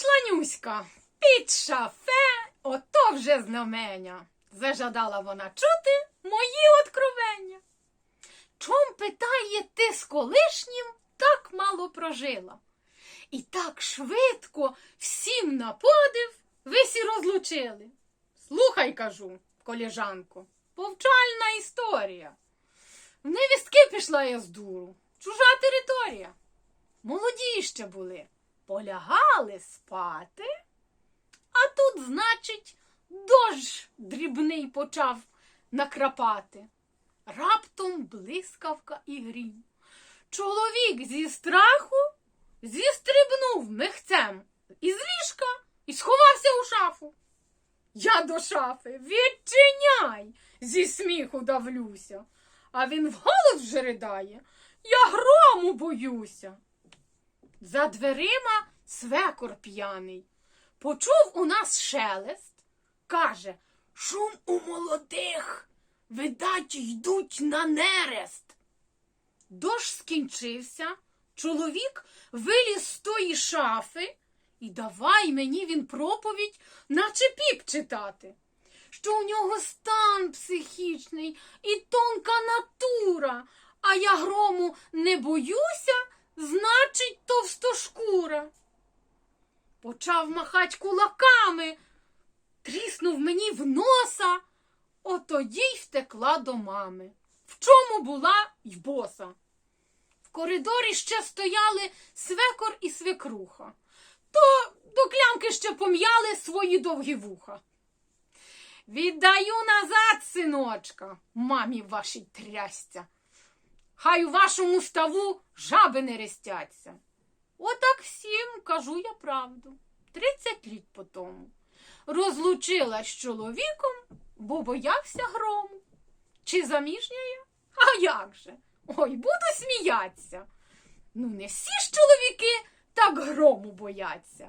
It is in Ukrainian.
Вийшла Нюська під шафе, ото вже знамення. Зажадала вона чути мої откровення. Чом питає ти з колишнім так мало прожила? І так швидко всім на подив ви сі розлучили. Слухай, кажу, коліжанко, повчальна історія. В невістки пішла я з дуру. Чужа територія. Молоді ще були, полягали спати, а тут, значить, дощ дрібний почав накрапати. Раптом блискавка і грім. Чоловік зі страху зістрибнув михцем із ліжка і сховався у шафу. Я до шафи відчиняй, зі сміху давлюся. А він вголос вже ридає. Я грому боюся. За дверима свекор п'яний. Почув у нас шелест, каже, шум у молодих, видать, йдуть на нерест. Дощ скінчився, чоловік виліз з тої шафи, і давай мені він проповідь, наче піп читати, що у нього стан психічний і тонка натура, а я грому не боюся, значить, товстошкура. Почав махать кулаками, тріснув мені в носа, отоді й втекла до мами. В чому була й боса. В коридорі ще стояли свекор і свекруха, то до клямки ще пом'яли свої довгі вуха. Віддаю назад, синочка, мамі вашій трясця. Хай у вашому ставу жаби не рестяться. Отак всім кажу я правду. Тридцять літ по тому. Розлучилась з чоловіком, бо боявся грому. Чи заміжня я? А як же? Ой, буду сміятися. Ну, не всі ж чоловіки так грому бояться.